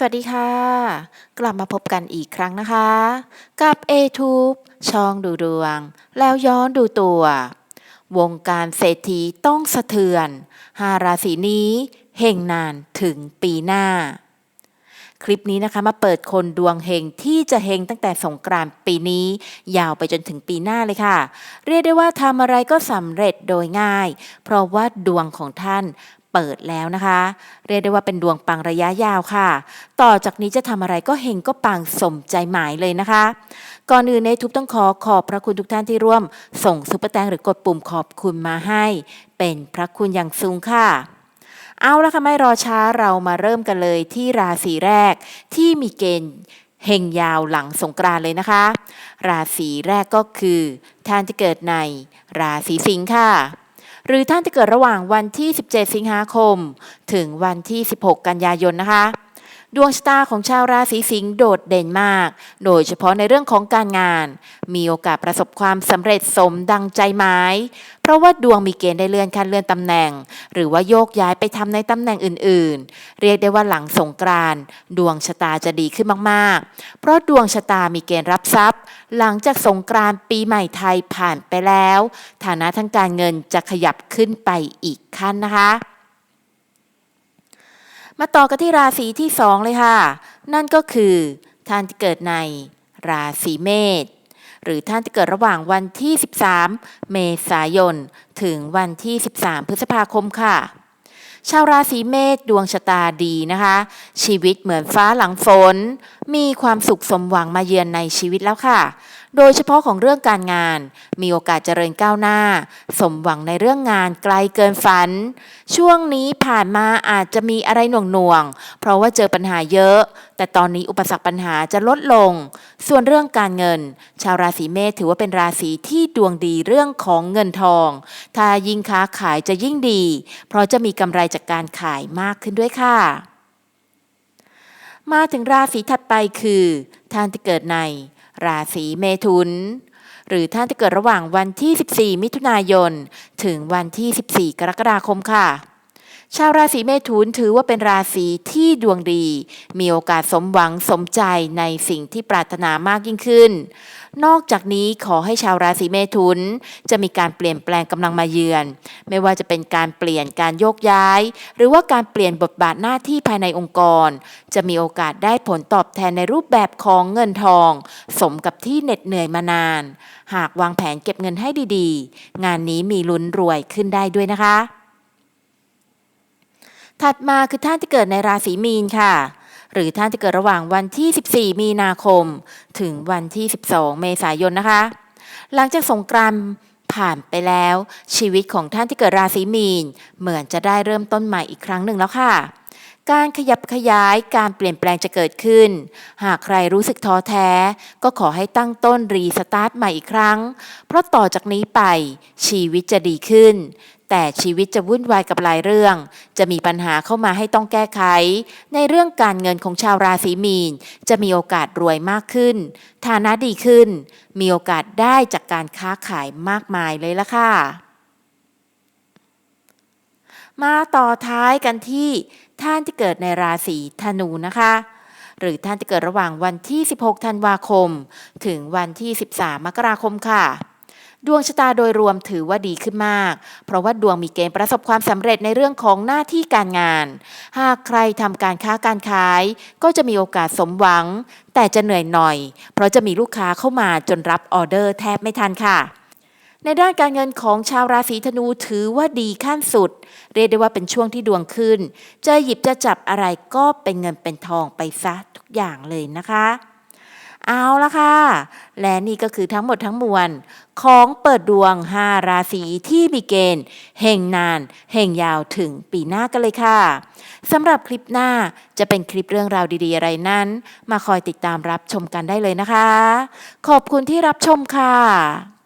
สวัสดีค่ะ กลับมาพบกันอีกครั้งนะคะ กับ a t u b e ช่องดูดวง แล้วย้อนดูตัว วงการเศรษฐีต้องสะเทือนหาราศีนี้เฮงนานถึงปีหน้า คลิปนี้นะคะมาเปิดคนดวงเฮงที่จะเฮงตั้งแต่สงกรานต์ปีนี้ ยาวไปจนถึงปีหน้าเลยค่ะ เรียกได้ว่าทำอะไรก็สำเร็จโดยง่าย เพราะว่าดวงของท่าน เปิดแล้วนะคะ เรียกได้ว่าเป็นดวงปังระยะยาวค่ะ ต่อจากนี้จะทำอะไรก็เฮงก็ปังสมใจหมายเลยนะคะ ก่อนอื่นในทุกต้องขอขอบพระคุณทุกท่านที่ร่วม ส่งซุปเปอร์แตงหรือกดปุ่มขอบคุณมาให้ เป็นพระคุณอย่างสูงค่ะเอาละค่ะไม่รอช้าเรามาเริ่มกันเลยที่ราศีแรกที่มีเกณฑ์เฮงยาวหลังสงกรานเลยนะคะ ราศีแรกก็คือท่านที่เกิดในราศีสิงค์ค่ะ หรือท่านจะเกิดระหว่างวันที่ 17 สิงหาคม ถึงวันที่ 16 กันยายนนะคะ ดวงชะตาของชาวราศีสิงห์โดดเด่นมาก โดยเฉพาะในเรื่องของการงาน มีโอกาสประสบความสำเร็จสมดังใจหมาย เพราะว่าดวงมีเกณฑ์ได้เลื่อนขั้นเลื่อนตำแหน่ง หรือว่าโยกย้ายไปทำในตำแหน่งอื่น ๆ เรียกได้ว่าหลังสงกรานต์ดวงชะตาจะดีขึ้นมากๆ เพราะดวงชะตามีเกณฑ์รับทรัพย์ หลังจากสงกรานต์ปีใหม่ไทยผ่านไปแล้ว ฐานะทางการเงินจะขยับขึ้นไปอีกขั้นนะคะ มาต่อกันที่ราศีที่สองเลยค่ะ นั่นก็คือท่านที่เกิดในราศีเมษหรือท่านที่เกิดระหว่างวันที่ 13 เมษายน ถึงวันที่ 13 พฤษภาคมค่ะ ชาวราศีเมษดวงชะตาดีนะคะ ชีวิตเหมือนฟ้าหลังฝน มีความสุขสมหวังมาเยือนในชีวิตแล้วค่ะ โดยเฉพาะของเรื่องการงาน มีโอกาสเจริญก้าวหน้า สมหวังในเรื่องงานไกลเกินฝัน ช่วงนี้ผ่านมาอาจจะมีอะไรหน่วงๆเพราะว่าเจอปัญหาเยอะ แต่ตอนนี้อุปสรรคปัญหาจะลดลง ส่วนเรื่องการเงิน ชาวราศีเมษถือว่าเป็นราศีที่ดวงดีเรื่องของเงินทอง ถ้ายิ่งค้าขายจะยิ่งดี เพราะจะมีกำไรจากการขายมากขึ้นด้วยค่ะ มาถึงราศีถัดไปคือท่านที่เกิดในราศีเมถุนหรือท่านที่เกิดระหว่างวันที่ 14 มิถุนายน ถึงวันที่ 14 กรกฎาคมค่ะ ชาวราศีเมถุนถือว่าเป็นราศีที่ดวงดี มีโอกาสสมหวังสมใจในสิ่งที่ปรารถนามากยิ่งขึ้น นอกจากนี้ขอให้ชาวราศีเมถุน จะมีการเปลี่ยนแปลงกำลังมาเยือน ไม่ว่าจะเป็นการเปลี่ยนการโยกย้าย หรือว่าการเปลี่ยนบทบาทหน้าที่ภายในองค์กร จะมีโอกาสได้ผลตอบแทนในรูปแบบของเงินทอง สมกับที่เหน็ดเหนื่อยมานาน หากวางแผนเก็บเงินให้ดีๆ งานนี้มีลุ้นรวยขึ้นได้ด้วยนะคะ ถัดมาคือท่านที่เกิดในราศีมีนค่ะ หรือท่านที่เกิดระหว่างวันที่ 14 มีนาคม ถึงวันที่ 12 เมษายนนะคะ หลังจากสงกรานต์ผ่านไปแล้ว ชีวิตของท่านที่เกิดราศีมีน เหมือนจะได้เริ่มต้นใหม่อีกครั้งหนึ่งแล้วค่ะ การขยับขยายการเปลี่ยนแปลงจะเกิดขึ้น หากใครรู้สึกท้อแท้ ก็ขอให้ตั้งต้นรีสตาร์ทใหม่อีกครั้ง เพราะต่อจากนี้ไป ชีวิตจะดีขึ้น แต่ชีวิตจะวุ่นวายกับหลายเรื่อง จะมีปัญหาเข้ามาให้ต้องแก้ไข ในเรื่องการเงินของชาวราศีมีน จะมีโอกาสรวยมากขึ้น ฐานะดีขึ้น มีโอกาสได้จากการค้าขายมากมายเลยละค่ะ มาต่อท้ายกันที่ท่านที่เกิดในราศีธนูนะคะ หรือท่านที่เกิดระหว่างวันที่ 16 ธันวาคม ถึงวันที่ 13 มกราคมค่ะ ดวงชะตาโดยรวมถือว่าดีขึ้นมาก เพราะว่าดวงมีเกณฑ์ประสบความสำเร็จในเรื่องของหน้าที่การงาน หากใครทำการค้าการขาย ก็จะมีโอกาสสมหวัง แต่จะเหนื่อยหน่อย เพราะจะมีลูกค้าเข้ามาจนรับออเดอร์แทบไม่ทันค่ะ ในด้านการเงินของชาวราศีธนูถือว่าดีขั้นสุด เรียกได้ว่าเป็นช่วงที่ดวงขึ้น จะหยิบจะจับอะไรก็เป็นเงินเป็นทองไปซะทุกอย่างเลยนะคะ เอาละค่ะ และนี่ก็คือทั้งหมดทั้งมวล ของเปิดดวง 5 ราศีที่มีเกณฑ์เฮงนานเฮงยาวถึงปีหน้ากันเลยค่ะสำหรับคลิปหน้าจะเป็นคลิปเรื่องราวดีๆ อะไรนั้น มาคอยติดตามรับชมกันได้เลยนะคะ ขอบคุณที่รับชมค่ะ